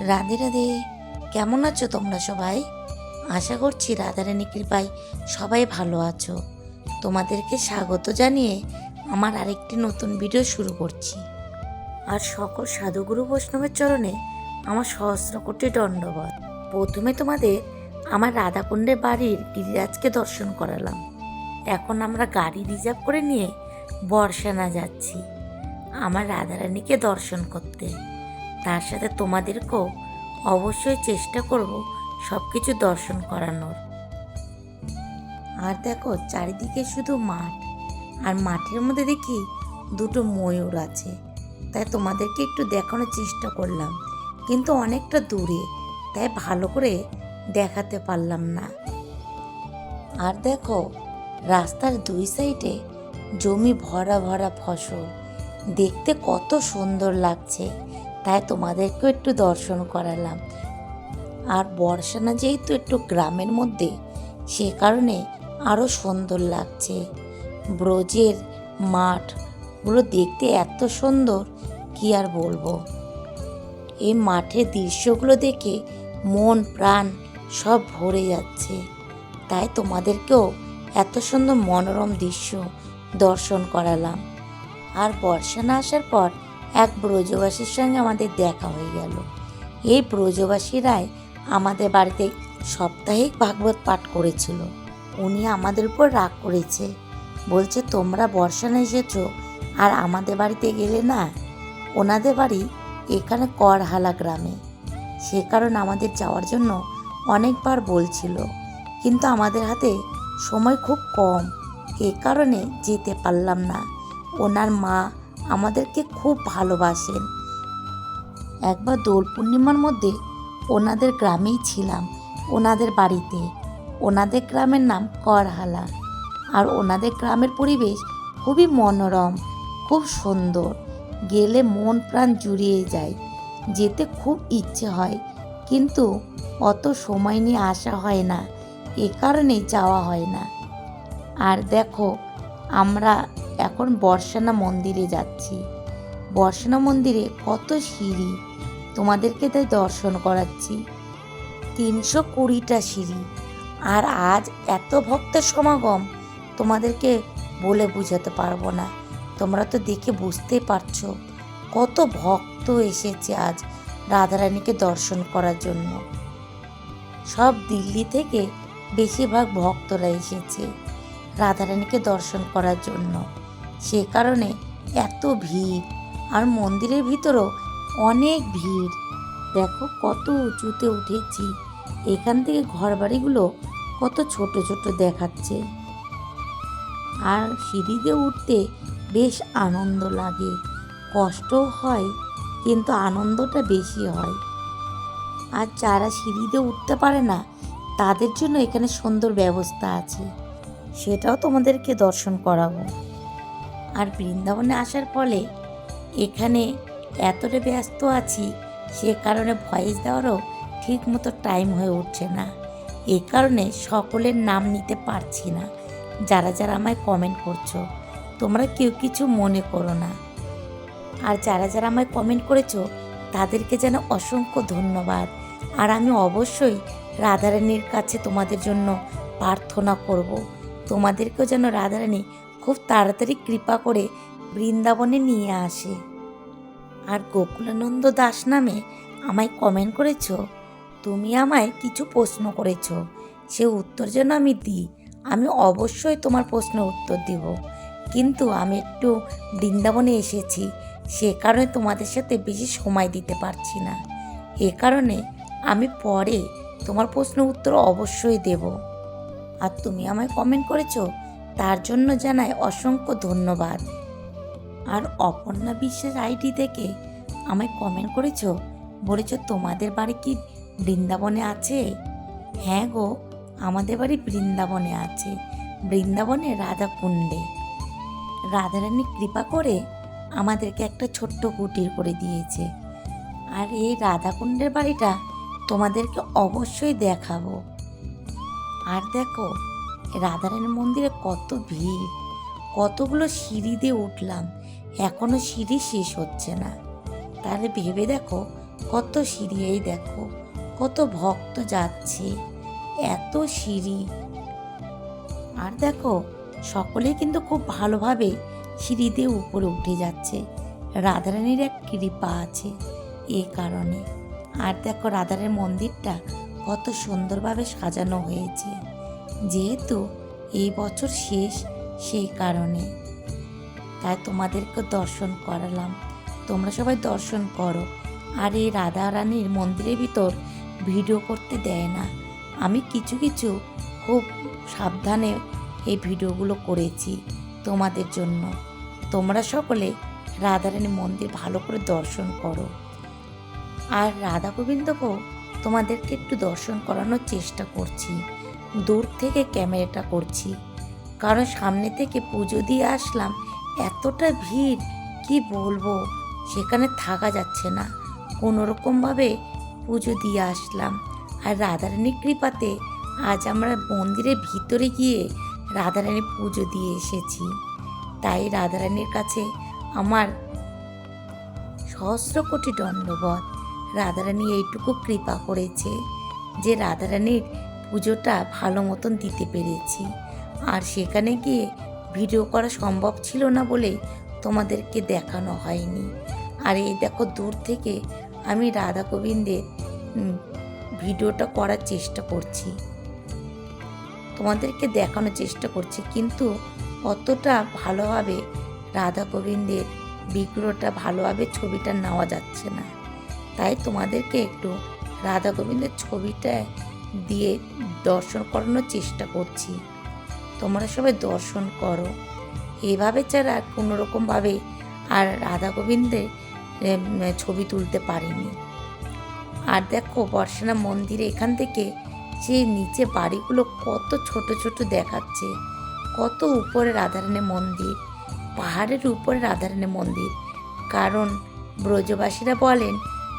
রাধে রাধে, কেমন আছো তোমরা সবাই? আশা করছি রাধারানী কৃপায় সবাই ভালো আছো। তোমাদেরকে স্বাগত জানিয়ে আমার আরেকটি নতুন ভিডিও শুরু করছি। আর সকল সাধুগুরু বৈষ্ণবের চরণে আমার সহস্র কোটি দণ্ডবত প্রথমে তোমাদের আমার রাধাকুণ্ডের বাড়ির গিরিরাজকে দর্শন করালাম। এখন আমরা গাড়ি রিজার্ভ করে নিয়ে বর্ষানা যাচ্ছি। আমার রাধারানীকে দর্শন করতে। তার সাথে তোমাদেরকেও অবশ্যই চেষ্টা করব সব কিছু দর্শন করানোর। আর দেখো, চারিদিকে শুধু মাঠ। আর মাঠের মধ্যে দেখি দুটো ময়ূর আছে। তাই তোমাদেরকে একটু দেখানোর চেষ্টা করলাম। কিন্তু অনেকটা দূরে। তাই ভালো করে দেখাতে পারলাম না। আর দেখো, রাস্তার দুই সাইডে জমি ভরা ভরা ফসল। দেখতে কত সুন্দর লাগছে। তাই তোমাদেরকেও একটু দর্শন করালাম। আর বর্ষানা যেহেতু একটু গ্রামের মধ্যে, সে কারণে আরও সুন্দর লাগছে। ব্রজের মাঠগুলো দেখতে এত সুন্দর, কি আর বলব? এই মাঠের দৃশ্যগুলো দেখে মন, প্রাণ সব ভরে যাচ্ছে। তাই তোমাদেরকেও এত সুন্দর মনোরম দৃশ্য দর্শন করালাম। আর বর্ষানা আসার পর এক ব্রজবাসীর সঙ্গে আমাদের দেখা হয়ে গেল। এই ব্রজবাসীরাই আমাদের বাড়িতে সাপ্তাহিক ভাগবত পাঠ করেছিল। উনি আমাদের উপর রাগ করেছে। বলছে, তোমরা বর্ষানা এসেছ আর আমাদের বাড়িতে গেলে না? ওনাদের বাড়ি এখানে করহালা গ্রামে। সে কারণ আমাদের যাওয়ার জন্য অনেকবার বলছিল। কিন্তু আমাদের হাতে সময় খুব কম। এ কারণে যেতে পারলাম না। ওনার মা আমাদেরকে খুব ভালোবাসেন। একবার দোল পূর্ণিমার মধ্যে ওনাদের গ্রামেই ছিলাম, ওনাদের বাড়িতে। ওনাদের গ্রামের নাম করহালা। আর ওনাদের গ্রামের পরিবেশ খুবই মনোরম, খুব সুন্দর। গেলে মন প্রাণ জুড়িয়ে যায়, যেতে খুব ইচ্ছে হয়। কিন্তু অত সময় নিয়ে আসা হয় না, এ কারণে যাওয়া হয় না। আর দেখো, আমরা এখন বর্ষানা মন্দিরে যাচ্ছি। বর্ষানা মন্দিরে কত সিঁড়ি? তোমাদেরকে তাই দর্শন করাচ্ছি। তিনশো কুড়িটা সিঁড়ি। আর আজ এত ভক্তের সমাগম, তোমাদেরকে বলে বুঝাতে পারব না। তোমরা তো দেখে বুঝতে পারছ, কত ভক্ত এসেছে আজ রাধারানীকে দর্শন করার জন্য। সব দিল্লি থেকে বেশিরভাগ ভক্তরা এসেছে রাধারানীকে দর্শন করার জন্য। সে কারণে এত ভিড়। আর মন্দিরের ভিতরও অনেক ভিড়। দেখো কত উঁচুতে উঠেছি। এখান থেকে ঘরবাড়িগুলো কত ছোট ছোট দেখাচ্ছে। আর সিঁড়িতে উঠতে বেশ আনন্দ লাগে। কষ্টও হয়, কিন্তু আনন্দটা বেশি হয়। আর যারা সিঁড়িতে উঠতে পারে না, তাদের জন্য এখানে সুন্দর ব্যবস্থা আছে। সেটাও তোমাদেরকে দর্শন করাবো। আর বৃন্দাবনে আসার ফলে এখানে এতটা ব্যস্ত আছি, সে কারণে ভয়েস দেওয়ারও ঠিক মতো টাইম হয়ে উঠছে না। এ কারণে সকলের নাম নিতে পারছি না। যারা যারা আমায় কমেন্ট করছ, তোমরা কেউ কিছু মনে করো না। আর যারা যারা আমায় কমেন্ট করেছ, তাদেরকে যেন অসংখ্য ধন্যবাদ। আর আমি অবশ্যই রাধারানীর কাছে তোমাদের জন্য প্রার্থনা করব। তোমাদেরকেও যেন রাধারানী খুব তাড়াতাড়ি কৃপা করে বৃন্দাবনে নিয়ে আসে। আর গোকুলানন্দ দাস নামে আমায় কমেন্ট করেছ? তুমি আমায় কিছু প্রশ্ন করেছ। সে উত্তর যেন আমি দিই, আমি অবশ্যই তোমার প্রশ্নের উত্তর দিব। কিন্তু আমি একটু বৃন্দাবনে এসেছি, সে কারণে তোমাদের সাথে বেশি সময় দিতে পারছি না। এ কারণে আমি পরে তোমার প্রশ্ন উত্তর অবশ্যই দেব। আর তুমি আমায় কমেন্ট করেছ? তার জন্য জানাই অসংখ্য ধন্যবাদ। আর অপর্ণা বিশ্বাস আইডি থেকে আমায় কমেন্ট করেছ? বলেছ, তোমাদের বাড়ি কি বৃন্দাবনে আছে? হ্যাঁ গো, আমাদের বাড়ি বৃন্দাবনে আছে। বৃন্দাবনে রাধাকুণ্ডে রাধারানী কৃপা করে আমাদেরকে একটা ছোট্ট কুটির করে দিয়েছে। আর এই রাধাকুণ্ডের বাড়িটা তোমাদেরকে অবশ্যই দেখাবো। আর দেখো রাধারানী মন্দিরে কত ভিড়, কতগুলো সিঁড়ি দিয়ে উঠলাম, এখনও সিঁড়ি শেষ হচ্ছে না। তাহলে ভেবে দেখো, কত সিঁড়ি, এই দেখো, কত ভক্ত যাচ্ছে, এত সিঁড়ি। আর দেখো, সকলে কিন্তু খুব ভালোভাবে সিঁড়ি দিয়ে উপরে উঠে যাচ্ছে, রাধারানীর এক কৃপা আছে এ কারণে। আর দেখো রাধারের মন্দিরটা কত সুন্দরভাবে সাজানো হয়েছে। যেহেতু এই বছর শেষ সেই কারণে। তাই তোমাদেরকে দর্শন করালাম। তোমরা সবাই দর্শন করো। আর এই রাধা রানীর মন্দিরের ভিতর ভিডিও করতে দেয় না। আমি কিছু কিছু খুব সাবধানে এই ভিডিওগুলো করেছি তোমাদের জন্য। তোমরা সকলে রাধারানী মন্দির ভালো করে দর্শন করো। আর রাধা গোবিন্দকেও তোমাদেরকে একটু দর্শন করানোর চেষ্টা করছি। দূর থেকে ক্যামেরাটা করছি। কারণ সামনে থেকে পুজো দিয়ে আসলাম, এতটা ভিড়, কি বলব? সেখানে থাকা যাচ্ছে না। কোনো রকমভাবে পুজো দিয়ে আসলাম। আর রাধারানীর কৃপাতে আজ আমরা মন্দিরের ভিতরে গিয়ে রাধারানী পুজো দিয়ে এসেছি। তাই রাধারানীর কাছে আমার সহস্র কোটি দণ্ডবধ। রাধারানী এইটুকু কৃপা করেছে যে রাধারানীর পুজোটা ভালো মতন দিতে পেরেছি। আর সেখানে গিয়ে ভিডিও করা সম্ভব ছিল না বলে তোমাদেরকে দেখানো হয়নি। আর এই দেখো দূর থেকে আমি রাধা গোবিন্দের ভিডিওটা করার চেষ্টা করছি। তোমাদেরকে দেখানোর চেষ্টা করছি, কিন্তু অতটা ভালোভাবে রাধা গোবিন্দের বিগ্রহটা ভালোভাবে ছবিটা নেওয়া যাচ্ছে না। তাই তোমাদেরকে একটু রাধা গোবিন্দের ছবিটা দিয়ে দর্শন করানোর চেষ্টা করছি। তোমরা সবাই দর্শন করো। এভাবে ছাড়া কোনো রকমভাবে আর রাধা গোবিন্দের ছবি তুলতে পারিনি। আর দেখো বর্ষানা মন্দিরে এখান থেকে যে নিচে বাড়িগুলো কত ছোট ছোট দেখাচ্ছে। কত উপরে রাধারানী মন্দির, পাহাড়ের উপরে রাধারানী মন্দির। কারণ ব্রজবাসীরা বলেন,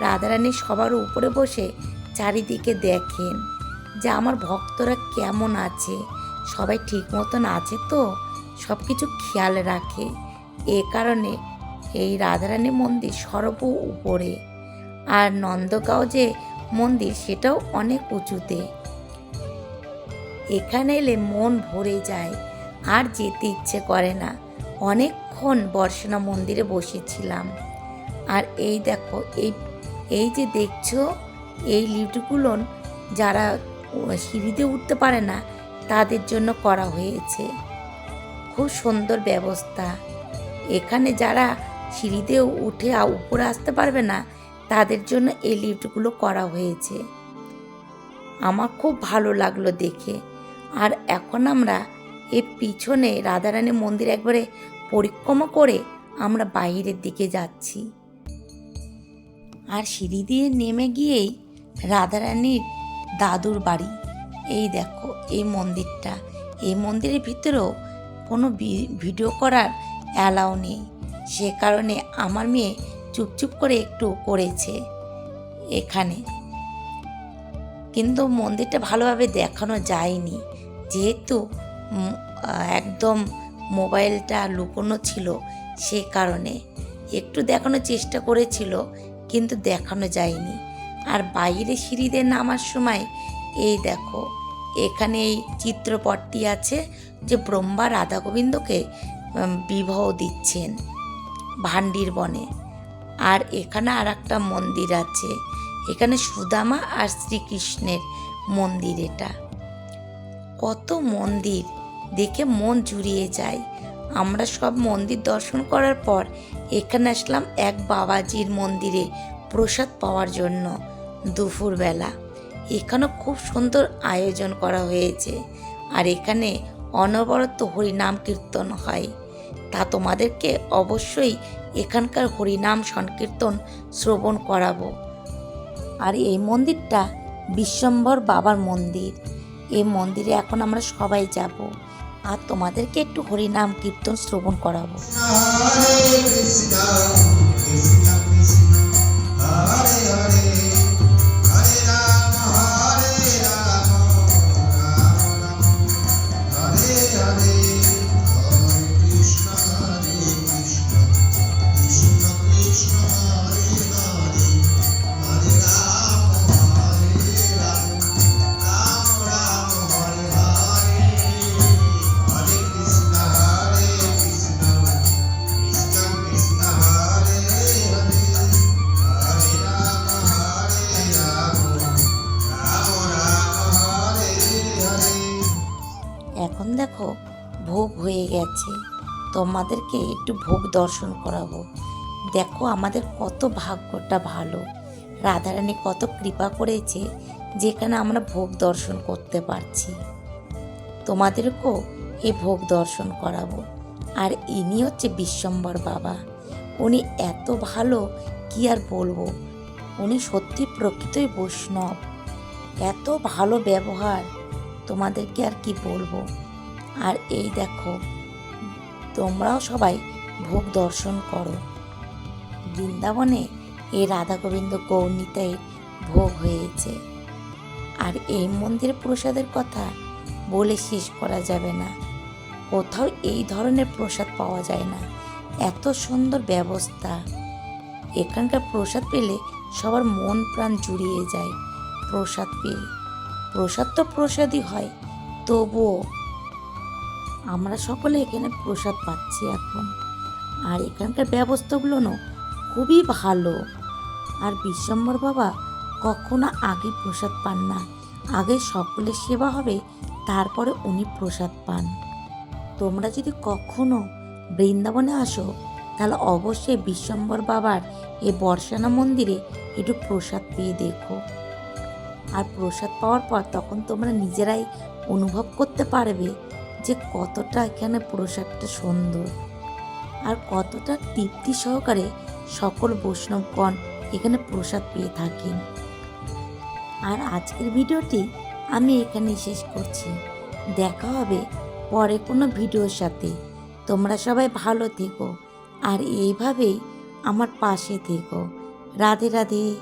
রাধারানী সবার উপরে বসে চারিদিকে দেখেন। যে আমার ভক্তরা কেমন আছে, সবাই ঠিক মতন আছে তো? সব কিছু খেয়াল রাখে। এ কারণে এই রাধারানী মন্দির সর্ব উপরে। আর নন্দগাঁও যে মন্দির, সেটাও অনেক উঁচুতে। এখানে এলে মন ভরে যায়, আর যেতে ইচ্ছে করে না। অনেকক্ষণ বর্ষনা মন্দিরে বসেছিলাম। আর এই দেখো, এই এই যে দেখছ, এই লিফটগুলো যারা সিঁড়িতে উঠতে পারে না। তাদের জন্য করা হয়েছে। খুব সুন্দর ব্যবস্থা। এখানে যারা সিঁড়িতে উঠে উপরে আসতে পারবে না, তাদের জন্য এই লিফটগুলো করা হয়েছে। আমার খুব ভালো লাগল দেখে। আর এখন আমরা এর পিছনে রাধারানী মন্দির একবারে পরিক্রমা করে আমরা বাইরের দিকে যাচ্ছি। আর সিঁড়ি দিয়ে নেমে গিয়েই রাধারানীর দাদুর বাড়ি। এই দেখো, এই মন্দিরটা। এই মন্দিরের ভিতরেও কোনো ভিডিও করার অ্যালাও নেই। সে কারণে আমার মেয়ে চুপচুপ করে একটু করেছে এখানে। কিন্তু মন্দিরটা ভালোভাবে দেখানো যায়নি। যেহেতু একদম মোবাইলটা লুকোনো ছিল সে কারণে। একটু দেখানোর চেষ্টা করেছিল, কিন্তু দেখানো যায়নি। আর বাইরে সিঁড়িতে নামার সময় এই দেখো, এখানে এই চিত্রপটটি আছে যে ব্রহ্মা রাধা গোবিন্দকে বিবাহ দিচ্ছেন ভান্ডির বনে। আর এখানে আর একটা মন্দির আছে, এখানে সুদামা আর শ্রীকৃষ্ণের মন্দির এটা। কত মন্দির, দেখে মন জুড়িয়ে যায়। আমরা সব মন্দির দর্শন করার পর এখানে আসলাম এক বাবাজির মন্দিরে প্রসাদ পাওয়ার জন্য। দুপুরবেলা। এখানে খুব সুন্দর আয়োজন করা হয়েছে। আর এখানে অনবরত হরিনাম কীর্তন হয়। তা তোমাদেরকে অবশ্যই এখানকার হরিনাম সংকীর্তন শ্রবণ করাবো। আর এই মন্দিরটা বিশ্বম্বর বাবার মন্দির। এই মন্দিরে এখন আমরা সবাই যাব। আর তোমাদেরকে একটু হরিনাম কীর্তন শ্রবণ করাবো। তোমাদেরকে একটু ভোগ দর্শন করাবো। দেখো আমাদের কত ভাগ্যটা ভালো। রাধারানী কত কৃপা করেছে যেখানে আমরা ভোগ দর্শন করতে পারছি। তোমাদেরকেও এই ভোগ দর্শন করাবো। আর ইনি হচ্ছে বিশ্বম্বর বাবা। উনি এত ভালো, কি আর বলব? উনি সত্যি প্রকৃতই বৈষ্ণব। এত ভালো ব্যবহার, তোমাদেরকে আর কি বলব? আর এই দেখো তোমরাও সবাই ভোগ দর্শন করো। বৃন্দাবনে এই রাধা গোবিন্দ গৌরীতে ভোগ হয়েছে। আর এই মন্দির প্রসাদের কথা বলে শেষ করা যাবে না। কোথাও এই ধরনের প্রসাদ পাওয়া যায় না। এত সুন্দর ব্যবস্থা। এখানকার প্রসাদ পেলে সবার মন প্রাণ জুড়িয়ে যায় প্রসাদ পেয়ে। প্রসাদ তো প্রসাদই হয়, তবুও আমরা সকলে এখানে প্রসাদ পাচ্ছি এখন। আর এখানকার ব্যবস্থাগুলো না খুবই ভালো। আর বিশ্বম্বর বাবা কখনো আগে প্রসাদ পান না। আগে সকলের সেবা হবে, তারপরে উনি প্রসাদ পান। তোমরা যদি কখনো বৃন্দাবনে আসো, তাহলে অবশ্যই বিশ্বম্বর বাবার এই বর্ষানা মন্দিরে একটু প্রসাদ পেয়ে দেখো। আর প্রসাদ পাওয়ার পর তখন তোমরা নিজেরাই অনুভব করতে পারবে যে কতটা এখানে প্রসাদটা সুন্দর। আর কতটা তৃপ্তি সহকারে সকল বৈষ্ণবগণ এখানে প্রসাদ পেয়ে থাকেন। আর আজকের ভিডিওটি আমি এখানে শেষ করছি। দেখা হবে পরে কোনো ভিডিওর সাথে। তোমরা সবাই ভালো থেকো। আর এইভাবেই আমার পাশে থেকো। রাধে রাধে।